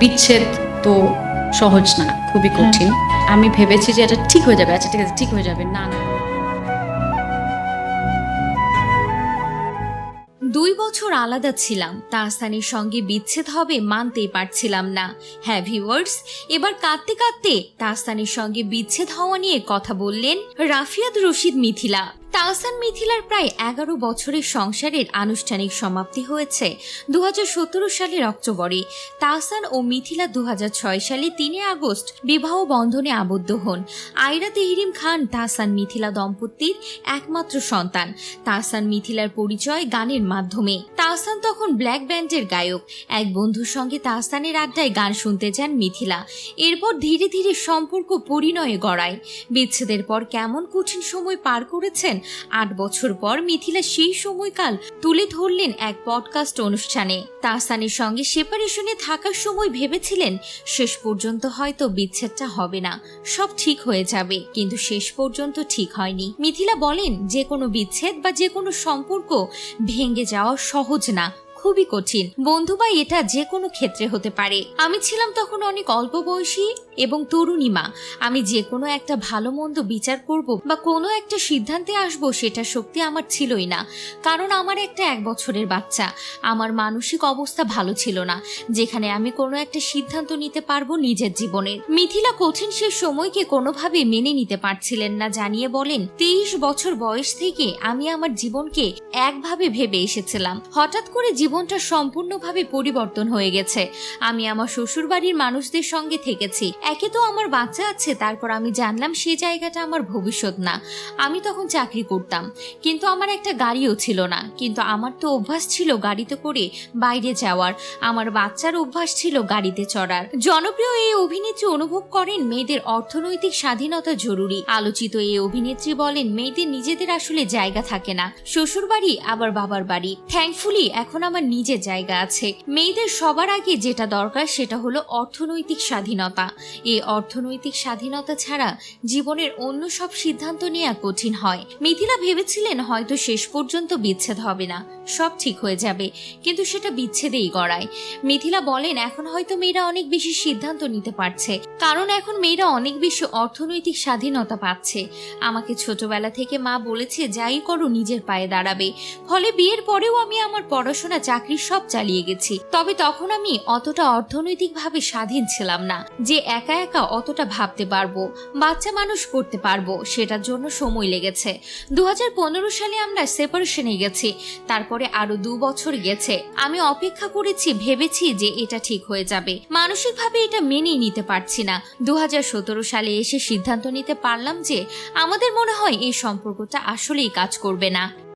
বিচ্ছেদ তো সহজ না খুবই কঠিন। আমি ভেবেছি যে এটা ঠিক হয়ে যাবে। আচ্ছা ঠিক আছে ঠিক হয়ে যাবে। না না। দুই বছর আলাদা ছিলাম। তাহসানের সঙ্গে বিচ্ছেদ হবে মানতেই পারছিলাম না। হ্যাঁ ভিউয়ার্স এবার কাঁদতে কাঁদতে তাহসানের সঙ্গে বিচ্ছেদ হওয়া নিয়ে কথা বললেন রাফিয়াদ রশিদ মিথিলা। তাহসান মিথিলার প্রায় এগারো বছরের সংসারের আনুষ্ঠানিক সমাপ্তি হয়েছে দু হাজার সতেরো সালের অক্টোবরে। তাহসান ও মিথিলা দু হাজার ছয় সালে তিনে আগস্ট বিবাহ বন্ধনে আবদ্ধ হন। আয়রা তেহরিম খান তাহসান মিথিলা দম্পতির একমাত্র সন্তান। তাহসান মিথিলার পরিচয় গানের মাধ্যমে। তাহসান তখন ব্ল্যাক ব্যান্ডের গায়ক। এক বন্ধুর সঙ্গে তাহসানের আড্ডায় গান শুনতে যান মিথিলা। এরপর ধীরে ধীরে সম্পর্ক পরিণয়ে গড়ায়। বিচ্ছেদের পর কেমন কঠিন সময় পার করেছেন আট বছর পর মিথিলা সেই সময়কাল তুলে ধরলেন এক পডকাস্ট অনুষ্ঠানে। তাহসানের সঙ্গে সেপারেশনে থাকার সময় ভেবেছিলেন, শেষ পর্যন্ত হয়তো বিচ্ছেদটা হবে না, সব ঠিক হয়ে যাবে। কিন্তু শেষ পর্যন্ত ঠিক হয়নি। মিথিলা বলেন, যে কোনো বিচ্ছেদ বা যে কোনো সম্পর্ক ভেঙে যাওয়া সহজ না খুবই কঠিন। বন্ধু বা এটা যে কোনো ক্ষেত্রে হতে পারে। আমি ছিলাম তখন অনেক অল্প বয়সী এবং তরুণী মা। আমি যে কোনো একটা ভালো মন্দ বিচার করব বা কোনো একটা সিদ্ধান্তে আসব সেটা শক্তি আমার ছিলই না। কারণ আমার একটা এক বছরের বাচ্চা। আমার মানসিক অবস্থা ভালো ছিল না। যেখানে আমি কোনো একটা সিদ্ধান্ত নিতে পারব নিজের জীবনের মিথিলা কঠিন সে সময়কে কোনোভাবে মেনে নিতে পারছিলেন না জানিয়ে বলেন, তেইশ বছর বয়স থেকে আমি আমার জীবনকে একভাবে ভেবে এসেছিলাম। হঠাৎ করে জীবনটা সম্পূর্ণভাবে পরিবর্তন হয়ে গেছে। আমি আমার শ্বশুরবাড়ির মানুষদের সঙ্গে থেকেছি। একে তো আমার বাচ্চা আছে, তারপর আমি জানলাম সে জায়গাটা আমার ভবিষ্যৎ না। আমি তখন চাকরি করতাম। কিন্তু আমার একটা গাড়িও ছিল না। কিন্তু আমার তো অভ্যাস ছিল গাড়িতে করে বাইরে যাওয়ার। আমার বাচ্চার অভ্যাস ছিল গাড়িতে চড়ার। জনপ্রিয় এই অভিনেত্রী অনুভব করেন মেয়েদের অর্থনৈতিক স্বাধীনতা জরুরি। আলোচিত এই অভিনেত্রী বলেন, মেয়েদের নিজেদের আসলে জায়গা থাকে না। শ্বশুরবাড়ি, আবার বাবার বাড়ি। থ্যাঙ্কফুলি এখন আমার নিজের জায়গা আছে। মেয়েদের সবার আগে যেটা দরকার সেটা হলো অর্থনৈতিক স্বাধীনতা। এই অর্থনৈতিক স্বাধীনতা ছাড়া জীবনের অন্য সব সিদ্ধান্ত নেওয়া কঠিন হয়। মিথিলা ভেবেছিলেন হয়তো শেষ পর্যন্ত বিচ্ছেদ হবে না। সব ঠিক হয়ে যাবে, কিন্তু সেটা বিচ্ছেদেই গড়ায়। মিথিলা বলেন, এখন হয়তো মেয়েরা অনেক বেশি সিদ্ধান্ত নিতে পারছে। কারণ এখন মেয়েরা অনেক বেশি অর্থনৈতিক স্বাধীনতা পাচ্ছে। আমাকে ছোটবেলা থেকে মা বলেছে, যাই করো, নিজের পায়ে দাঁড়াবে। ফলে বিয়ের পরেও আমি আমার পড়াশোনা চাকরি সব চালিয়ে গেছি। তবে তখন আমি অতটা অর্থনৈতিকভাবে স্বাধীন ছিলাম না, যে একা একা অতটা ভাবতে পারব, বাচ্চা মানুষ করতে পারব, সেটার জন্য সময় লেগেছে। দুহাজার পনেরো সালে আমরা সেপারেশনে গেছি, তারপরে আরও দু বছর গেছে। আমি অপেক্ষা করেছি, ভেবেছি যে এটা ঠিক হয়ে যাবে। মানসিকভাবে এটা মেনেই নিতে পারছি না। দু হাজার সতেরো সালে এসে সিদ্ধান্ত নিতে পারলাম যে আমাদের মনে হয় এই সম্পর্কটা আসলেই কাজ করবে না।